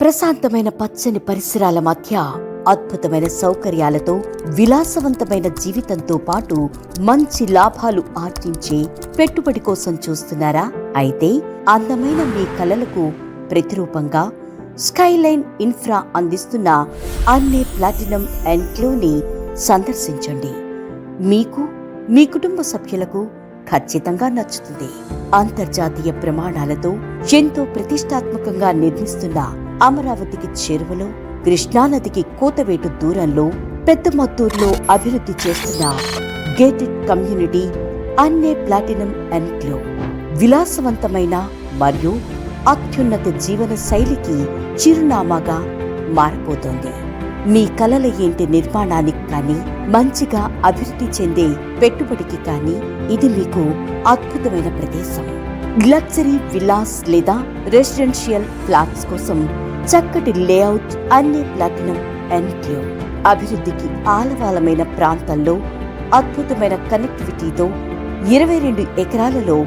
ప్రశాంతమైన పచ్చని పరిసరాల మధ్య అద్భుతమైన సౌకర్యాలతో విలాసవంతమైన జీవితంతో పాటు మంచి లాభాలు ఆర్జించే పెట్టుబడి కోసం చూస్తున్నారా? అయితే అందమైన మీ కలలకు ప్రతిరూపంగా స్కైలైన్ ఇన్ఫ్రా అందిస్తున్న అన్నే ప్లాటినం అండ్ సందర్శించండి. మీకు మీ కుటుంబ సభ్యులకు ఖచ్చితంగా నచ్చుతుంది. అంతర్జాతీయ ప్రమాణాలతో ఎంతో ప్రతిష్టాత్మకంగా నిర్మిస్తున్న అమరావతికి చేరువలో కృష్ణానదికి కూతవేటు దూరంలో పెద్దమత్తూరులో అభివృద్ధి చేస్తున్న గేటెడ్ కమ్యూనిటీ అన్నే ప్లాటినం ఎన్క్లో విలాసవంతమైన మరియు అత్యున్నత జీవన శైలికి చిరునామాగా మారిపోతుంది. మీ కలల ఏంటి నిర్మాణానికి కానీ మంచిగా అభివృద్ధి చెందే పెట్టుబడికి కానీ ఇది మీకు అద్భుతమైన ప్రదేశం. లగ్జరీ విలాస్ లేదా రెసిడెన్షియల్ ఫ్లాట్స్ కోసం చక్కటి లేఅవుట్ అన్ని ప్లాటినం అండ్ అభివృద్ధికి ఆలవాలమైన ప్రాంతంలో అద్భుతమైన కనెక్టివిటీతో ఇరవై రెండు ఎకరాలలో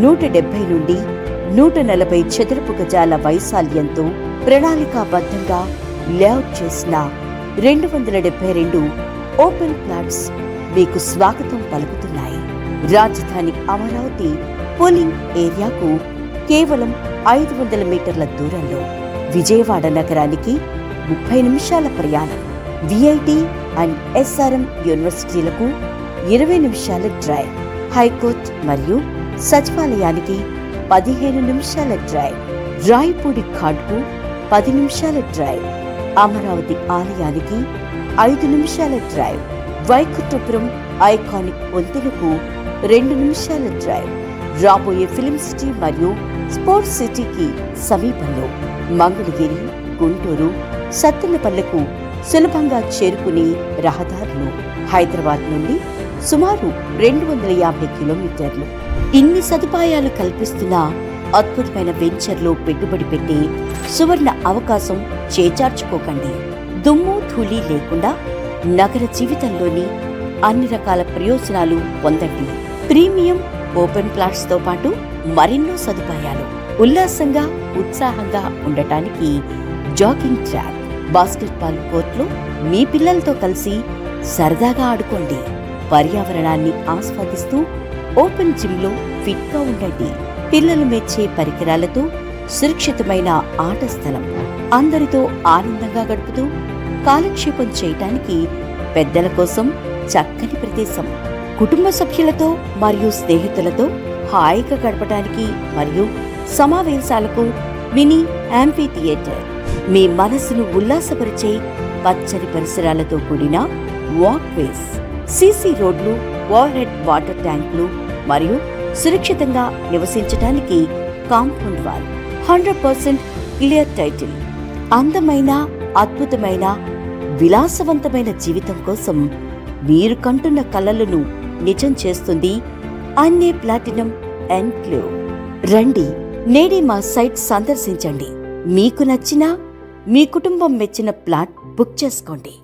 నూట డెబ్బై నుండి నూట నలభై చదరపు గజాల వైశాల్యంతో ప్రణాళికాబద్ధంగా లేఅవుట్ చేసిన రెండు వందల డెబ్బై రెండు ఓపెన్ ప్లాట్స్ మీకు స్వాగతం పలుకుతున్నాయి. రాజధాని అమరావతి పోలింగ్ ఏరియాకు కేవలం ఐదు వందల మీటర్ల దూరంలో విజయవాడ నగరానికి ముప్పై నిమిషాల ప్రయాణం. విఐటి అండ్ ఎస్ఆర్ఎం యూనివర్సిటీలకు ఇరవై నిమిషాల డ్రైవ్. హైకోర్టు మరియు సచివాలయానికి పదిహేను నిమిషాల డ్రైవ్. రాయపూడి ఘాట్కు పది నిమిషాల డ్రైవ్. అమరావతి ఆలయానికి ఐదు నిమిషాల డ్రైవ్. వైకుంఠపురం ఐకానిక్ వంతెనకు రెండు నిమిషాల డ్రైవ్. రాబోయే ఫిలిం సిటీ మరియు స్పోర్ట్స్ సిటీకి సమీపంలో మంగళగిరి గుంటూరు సత్తెనపల్లెకు సులభంగా చేరుకునే రహదారులు హైదరాబాద్ నుండి సుమారు రెండు వందల యాభై కిలోమీటర్లు. ఇన్ని సదుపాయాలు కల్పిస్తున్న అద్భుతమైన వెంచర్లో పెట్టుబడి పెట్టి సువర్ణ అవకాశం చేజార్చుకోకండి. దుమ్ము ధూళి లేకుండా నగర జీవితంలోని అన్ని రకాల ప్రయోజనాలు పొందండి. ప్రీమియం ఓపెన్ ప్లాట్స్తో పాటు మరెన్నో సదుపాయాలు. ఉల్లాసంగా ఉత్సాహంగా ఉండటానికి జాగింగ్ ట్రాక్ బాస్కెట్బాల్ కోర్టులో మీ పిల్లలతో కలిసి సరదాగా ఆడుకోండి. పర్యావరణాన్ని ఆస్వాదిస్తూ ఓపెన్ జిమ్లో ఫిట్గా ఉండండి. పిల్లలు మెచ్చే పరికరాలతో సురక్షితమైన ఆట స్థలం అందరితో ఆనందంగా గడుపుతూ కాలక్షేపం చేయటానికి పెద్దల కోసం చక్కని ప్రదేశం. కుటుంబ సభ్యులతో మరియు స్నేహితులతో హాయిగా గడపడానికి మరియు సమావేశాలకు మినీ యాంఫీ థియేటర్ మీ మనసును ఉల్లాసపరిచే పచ్చని పరిసరాలతో కూడిన వాక్వేస్. సీసీ రోడ్లు ఓవర్ హెడ్ వాటర్ ట్యాంకులు మరియు సురక్షితంగా నివసించడానికి compound wall. Hundred percent clear title. అందమైన అద్భుతమైన విలాసవంతమైన జీవితం కోసం మీరు కంటున్న కలలను నిజం చేస్తుంది అన్నే ప్లాటినం అండ్ రండి నేడే మా సైట్ సందర్శించండి. మీకు నచ్చిన మీ కుటుంబం మెచ్చిన ప్లాట్ బుక్ చేసుకోండి.